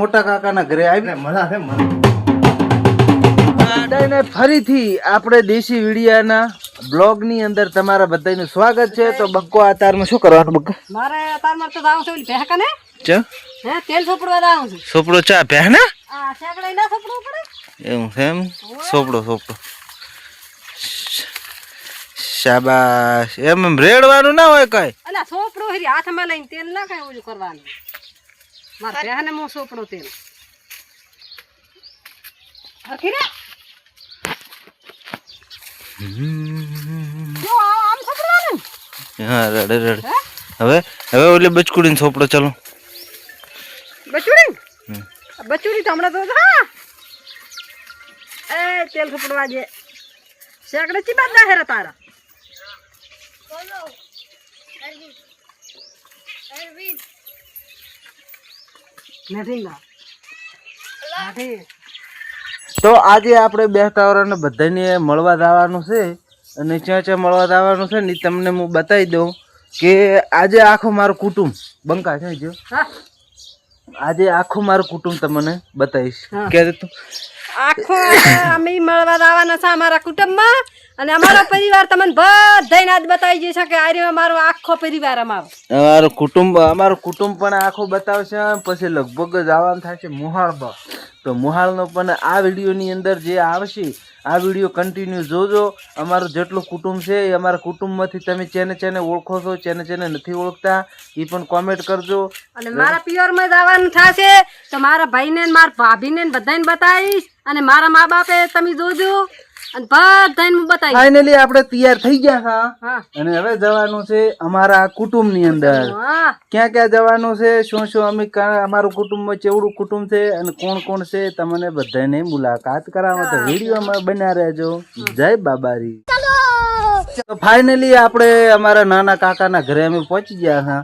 મોટા કાકાના ઘરે આવી મજા છે બધાને ફરીથી આપણે દેશી વીડિયાના બ્લોગની અંદર તમારા બધાનું સ્વાગત છે. તો બક્કો આ તારમાં શું કરવાનું બક્કો? મારે તારમાં તો જાવું છે ઓલી ભેહ કને? ચ? હે તેલ સોપડવા જાવું છું. સોપડો ચા પહે ને? આ સેકડાઈ ના સોપડો પડે? એવું છે એમ? સોપડો સોપડો. શાબાશ. એમ એમ રેડવાનું ના હોય કઈ. અલા સોપડો હરી હાથમાં લઈને તેલ ના કાંઈ ઓલું કરવાનું. મારે ભેહને મો સોપડો તેલ હરખી રે જો આ- આમ સોપડવાનું હા રડે રડે હે હવે હવે ઓલી બચકુડીને સોપડો ચાલો બચુડી હમ. બચુડી તો હમણાં તો હા એ તેલ સોપડવા જે શેકડે ચી બાદ દાહેરા તારા નથી ના નથી તો આજે આપણે બે તાવરાને બધાને મળવા જવાનું છે અને ક્યાં ક્યાં મળવા જવાનું છે ને તમને હું બતાવી દઉં કે આજે આખું મારું કુટુંબ બંકા છે જો આજે આખું મારું કુટુંબ તમને બતાવીશ. કે તું આખો અમે મળવા આવવાના છે અમારા કુટુંબમાં. અને અમારો પરિવાર તમને બધાને આજ બતાવી જશે કે આ રહ્યો અમારો આખો પરિવાર અમારો. અમારો કુટુંબ અમારું કુટુંબ પણ આખો બતાવશે પછી લગભગ જ આવવાનું થશે મુહાળમાં. તો મુહાળનો પણ આ વિડીયોની અંદર જે આવશે આ વીડિયો કન્ટિન્યુ જોજો. અમારું જેટલું કુટુંબ છે એ અમારા કુટુંબમાંથી તમે ચેને ચેને ઓળખો છો ચેને ચેને નથી ઓળખતા એ પણ કોમેન્ટ કરજો. અને મારા પિયરમાં આવવાનું થશે. તો મારા ભાઈને મારા ભાભીને બધાને બતાવીશ. અને મારા મા બાપે તમે જોજો અને બધાને હું બતાવી ફાઇનલી આપણે તૈયાર થઈ ગયા હા. હા. અને હવે જવાનું છે અમારા કુટુંબની અંદર. ક્યાં ક્યાં જવાનું છે? શું શું? અમે અમારું કુટુંબ ચેવડું કુટુંબ છે અને કોણ કોણ છે? તમને બધાને મુલાકાત કરાવવા તો વિડીયોમાં બન્યા રહેજો. જય બાબારી. તો ફાઇનલી આપણે અમારા નાના કાકાના ઘરે અમે પહોંચી ગયા હા.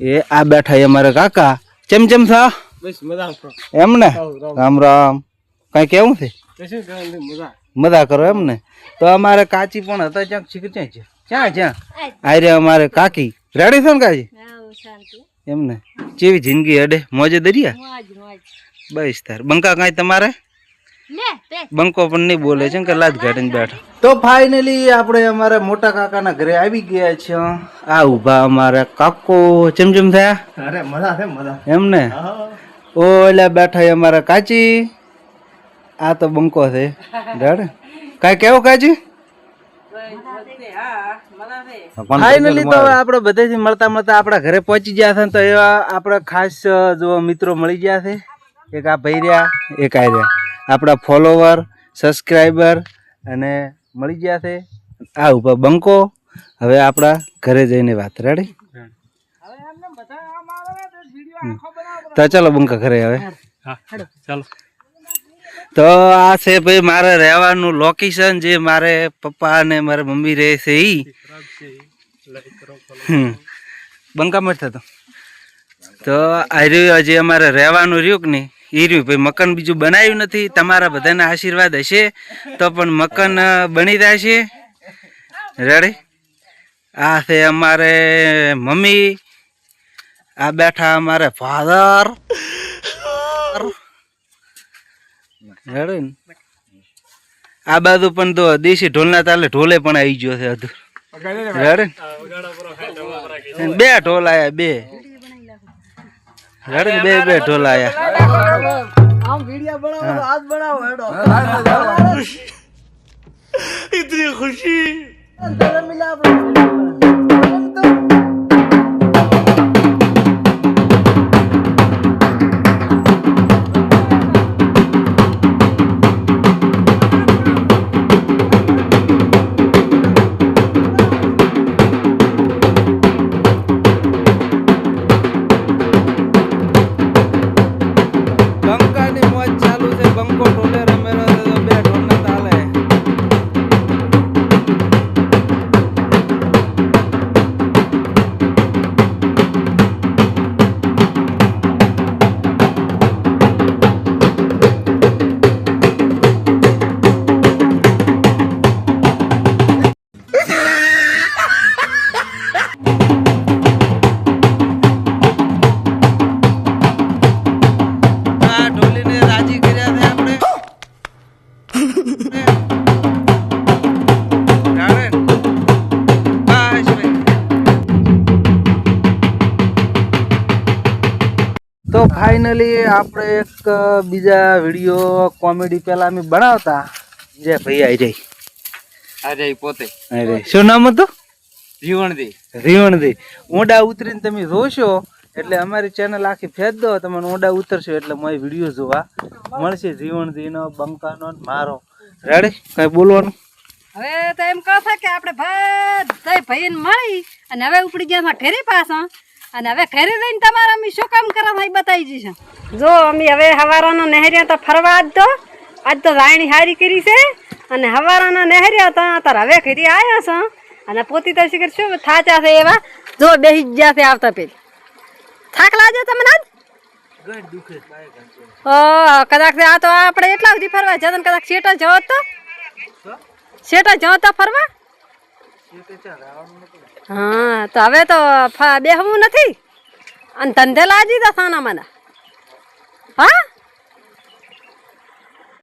એ આ બેઠા એ અમારા કાકા. ચમ ચમ થા બસ મજા એમ ને રામ રામ. કઈ કેવું છે? મજા. મજા કરો એમ ને તો અમારે કાચી પણ હતા ક્યાંક શીખ ક્યાં છે? ક્યાં ક્યાં? આ અમારે કાકી. રેડી છે ને કાચી એમ ને કેવી જિંદગી અડે? મોજે દરિયા? બસ તાર. બંકા કાંઈ તમારે? બંકો પણ નહીં બોલે છે કે લાજ ગાડીને બેઠા. તો ફાઇનલી આપણે અમારા મોટા કાકાના ઘરે આવી ગયા છે આ ઊભા અમારા કાકો. ચમચમ થયા? અરે મજા છે મજા. એમ ને ઓ ઓલા બેઠા એ અમારા કાચી. આ તો બંકો છે. ડર કાંઈ કેવું કાજી? ફાઇનલી તો હવે આપણે બધેથી મળતા મળતા આપણા ઘરે પહોંચી ગયા છે ને તો એવા આપણા ખાસ જો મિત્રો મળી ગયા છે. એક આ ભાઈ રહ્યા એક આ રહ્યા. આપણા ફોલોવર સબસ્ક્રાઈબર અને મળી ગયા છે. આ ઉપર બંકો. હવે આપણા ઘરે જઈને વાત. રેડી તો ચાલો બંકા ઘરે હવે ચાલો. તો આ છે ભાઈ મારે રહેવાનું લોકેશન જે મારે પપ્પા અને મારા મમ્મી રહે છે એ હમ. થતો. તો આ રહ્યું હજી અમારે રહેવાનું રહ્યું કે નહીં? એ રહ્યું ભાઈ, મકાન બીજું બનાવ્યું નથી. તમારા બધાના આશીર્વાદ હશે. તો પણ મકાન બની જશે. રેડી આ છે અમારે મમ્મી. આ બેઠા અમારે ફાધર રેડી ને. આ બાજુ પણ તો દેશી ઢોલના તાલે ઢોલે પણ આવી ગયો છે અધૂર. રેડી બે ઢોલ આયા બે. રડે બે બે ઢોલ આયા. આમ વિડિયો બનાવો હાથ બનાવો હેડો. બંકાની છે ફાઇનલી આપણે એક બીજા વીડિયો કોમેડી પહેલા અમે બનાવતા. જે ભાઈ આઈ જઈ આજે પોતે. અરે શું નામ હતું? જીવન દે રીવણદી ઊંડા ઉતરીને તમે જોશો એટલે અમારી ચેનલ આખી ફેદ દો તમે ઊંડા ઉતરશો એટલે મારી વીડિયો જોવા મળશે. જીવણદીનો બંકાનો ને મારો. રેડી કઈ બોલવાનું? હવે તો એમ કહો છે કે આપણે ભાઈ ભાઈને મળી અને હવે ઉપડી ગયા ફેરી ઘરે પાછા. અને હવે ઘરે જઈને તમારે અમે શું કામ કરવા ભાઈ બતાવી જઈશું જો અમે હવે હવારાનો નહેર્યા તો ફરવા જ તો આજ તો રાણી હારી કરી છે. અને હવારાનો નહેર્યા તો તાર હવે ઘરે આવ્યા છો. અને પોતી તો શીખર શું થાચા છે એવા? જો બેસી ગયા છે આવતા પેલી. થાક લાગે તમને આજ? ઓ કદાચ આ તો આપણે એટલા સુધી ફરવા જતા કદાચ શેટા જવો તો? શેટા જવો તો ફરવા? હા તો હવે તો બેહવું નથી? અને ધંધે લાજી દસાના સાના મને. હા?